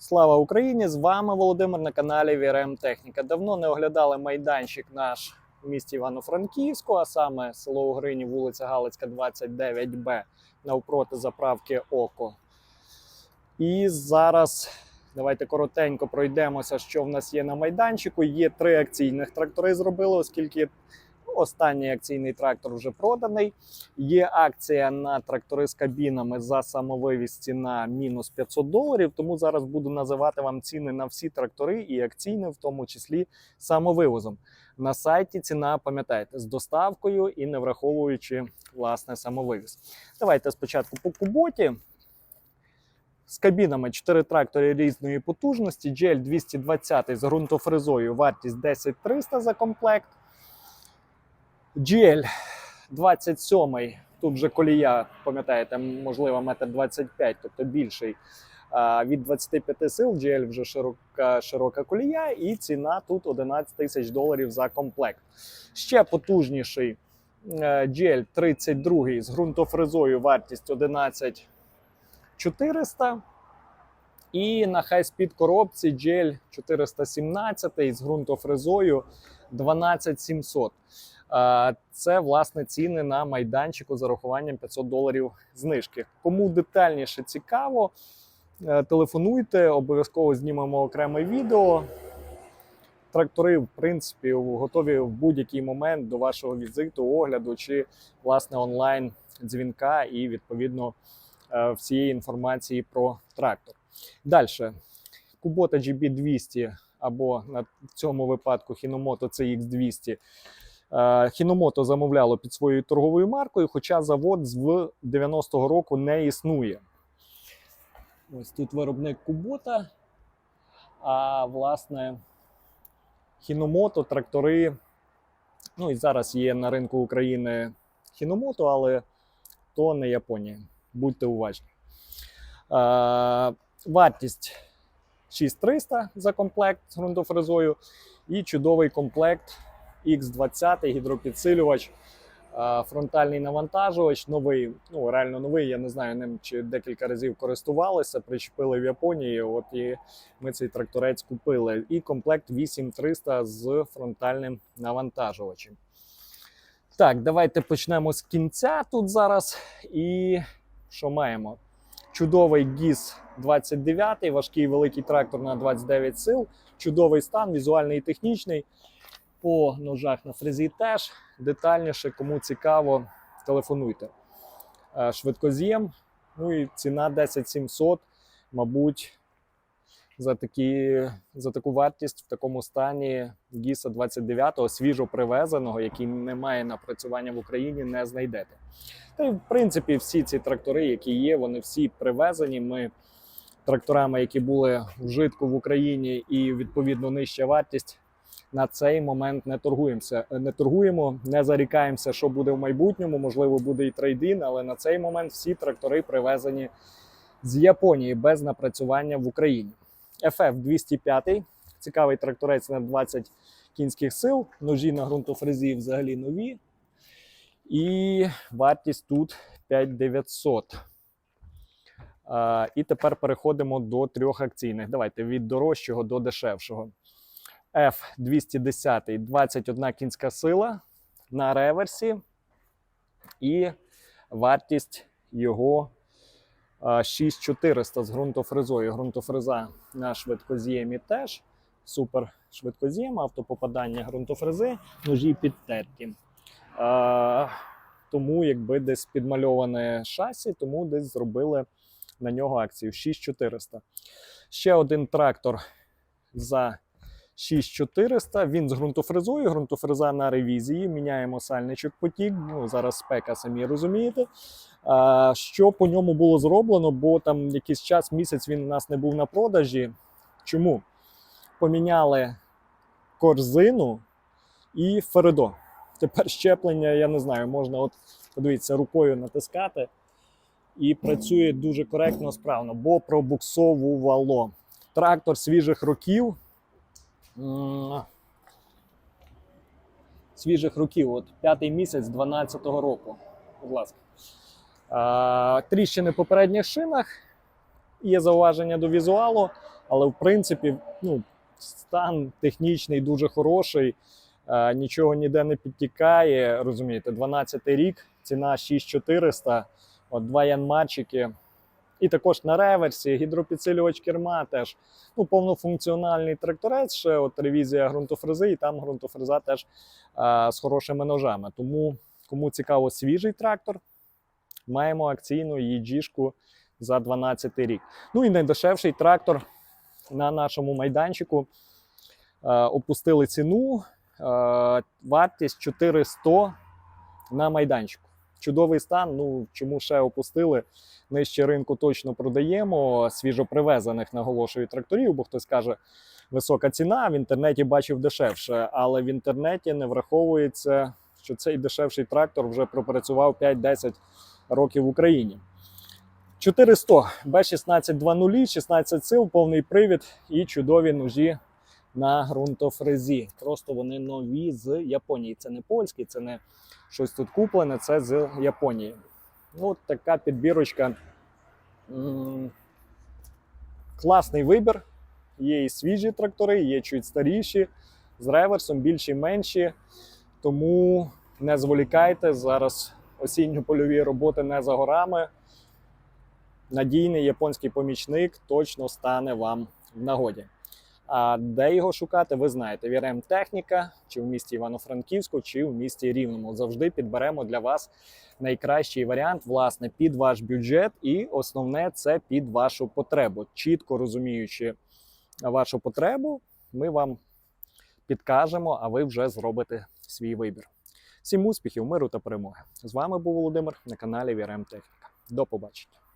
Слава Україні! З вами Володимир на каналі VRM Техніка. Давно не оглядали майданчик наш в місті Івано-Франківську, а саме село Угрині, вулиця Галицька, 29Б, навпроти заправки Око. І зараз давайте коротенько пройдемося, що в нас є на майданчику. Є три акційних трактори зробили, оскільки останній акційний трактор вже проданий. Є акція на трактори з кабінами за самовивіз ціна мінус 500 доларів. Тому зараз буду називати вам ціни на всі трактори і акційні, в тому числі самовивозом. На сайті ціна, пам'ятаєте, з доставкою і не враховуючи власне самовивіз. Давайте спочатку по куботі. З кабінами 4 трактори різної потужності. GL 220 з ґрунтофрезою, вартість 10300 за комплект. GL 27 тут вже колія, пам'ятаєте, можливо, метр 25, тобто більший. Від 25 сил GL вже широка, широка колія, і ціна тут 11 тисяч доларів за комплект. Ще потужніший е, GL 32 з ґрунтофрезою, вартість 11 400. І на хай-спід коробці GL 417 з ґрунтофрезою 12700. Е, Це власне ціни на майданчику з зарахуванням 500 доларів знижки. Кому детальніше цікаво, е, телефонуйте, обов'язково знімемо окреме відео. Трактори, в принципі, готові в будь-який момент до вашого візиту, огляду чи власне онлайн дзвінка і відповідно е, всієї інформації про трактор. Далі, Kubota GB200 або на в цьому випадку Hinomoto CX200. Е, Hinomoto замовляло під своєю торговою маркою, хоча завод з 90-го року не існує. Ось тут виробник Kubota. А власне, Hinomoto, трактори. Ну і зараз є на ринку України Hinomoto, але то не Японія. Будьте уважні. Вартість 6300 за комплект з ґрунтофрезою і чудовий комплект X20 гідропідсилювач, е, фронтальний навантажувач, новий, ну реально новий. Я не знаю ним чи декілька разів користувалися, причепили в Японії. От і ми цей тракторець купили. І комплект 8300 з фронтальним навантажувачем. Так, давайте почнемо з кінця тут зараз. І що маємо? Чудовий ГІС 29, важкий великий трактор на 29 сил, чудовий стан, візуальний і технічний. По ножах на фрезі теж детальніше, кому цікаво, телефонуйте. Е, Швидкоз'єм, ну і ціна 10700, мабуть, за, такі, за таку вартість в такому стані Гіса 29-го, свіжо привезеного, який не має напрацювання в Україні, не знайдете. Та й в принципі всі ці трактори, які є, вони всі привезені. Ми тракторами, які були вжитку в Україні, і відповідно нижча вартість. На цей момент не торгуємося, не торгуємо, не зарікаємося, що буде в майбутньому. Можливо, буде і трейдин, але на цей момент всі трактори привезені з Японії без напрацювання в Україні. FF 205 цікавий тракторець на 20 кінських сил. Ножі на ґрунтофрезі взагалі нові. І вартість тут 5900. А, і тепер переходимо до трьох акційних. Давайте від дорожчого до дешевшого. F210 21 кінська сила на реверсі. І вартість його 6400 з ґрунтофрезою. Ґрунтофреза на швидкоз'ємі теж. Супер швидкоз'єм, автопопадання ґрунтофрези, ножі підтерті. Тому якби десь підмальоване шасі, тому десь зробили на нього акцію 6400. Ще один трактор за 6400. Він з ґрунтофрезою. Ґрунтофреза на ревізії. Міняємо сальничок потік. Ну, зараз спека, самі розумієте. А, що по ньому було зроблено, бо там якийсь час, місяць він у нас не був на продажі. Чому? Поміняли корзину і фередо. Тепер щеплення, я не знаю, можна от подивіться рукою натискати. І працює дуже коректно, справно, бо пробуксовувало. Трактор свіжих років. Свіжих років, от п'ятий місяць 12-го року. Будь ласка. А, тріщини в попередніх шинах. Є зауваження до візуалу, але в принципі ну, стан технічний дуже хороший. Е, нічого ніде не підтікає. Розумієте, 12 рік, ціна 6400, от два янматчики. І також на реверсі, гідропідсилювач керма теж ну, повнофункціональний тракторець, ще от ревізія ґрунтофрези, і там ґрунтофреза теж е, з хорошими ножами. Тому кому цікаво свіжий трактор, маємо акційну EG-шку за 12 рік. Ну і найдешевший трактор на нашому майданчику. Е, опустили ціну, е, вартість 400 на майданчику. Чудовий стан. Ну чому ще опустили? Нижче ринку точно продаємо. Свіжопривезених наголошую тракторів, бо хтось каже, висока ціна. В інтернеті бачив дешевше, але в інтернеті не враховується, що цей дешевший трактор вже пропрацював 5-10 років в Україні. 400 Б1620, 16 сил, повний привід і чудові ножі на ґрунтофрезі. Просто вони нові з Японії. Це не польські, це не щось тут куплене, це з Японії. Ну, така підбірочка. Класний вибір. Є і свіжі трактори, є чуть старіші, з реверсом, більші, менші. Тому не зволікайте. Зараз осінньо-польові роботи не за горами. Надійний японський помічник точно стане вам в нагоді. А де його шукати, ви знаєте. Вірем техніка, чи в місті Івано-Франківську, чи в місті Рівному. Завжди підберемо для вас найкращий варіант, власне, під ваш бюджет, і основне це під вашу потребу. Чітко розуміючи вашу потребу, ми вам підкажемо, а ви вже зробите свій вибір. Всім успіхів, миру та перемоги! З вами був Володимир на каналі Вірем Техніка. До побачення.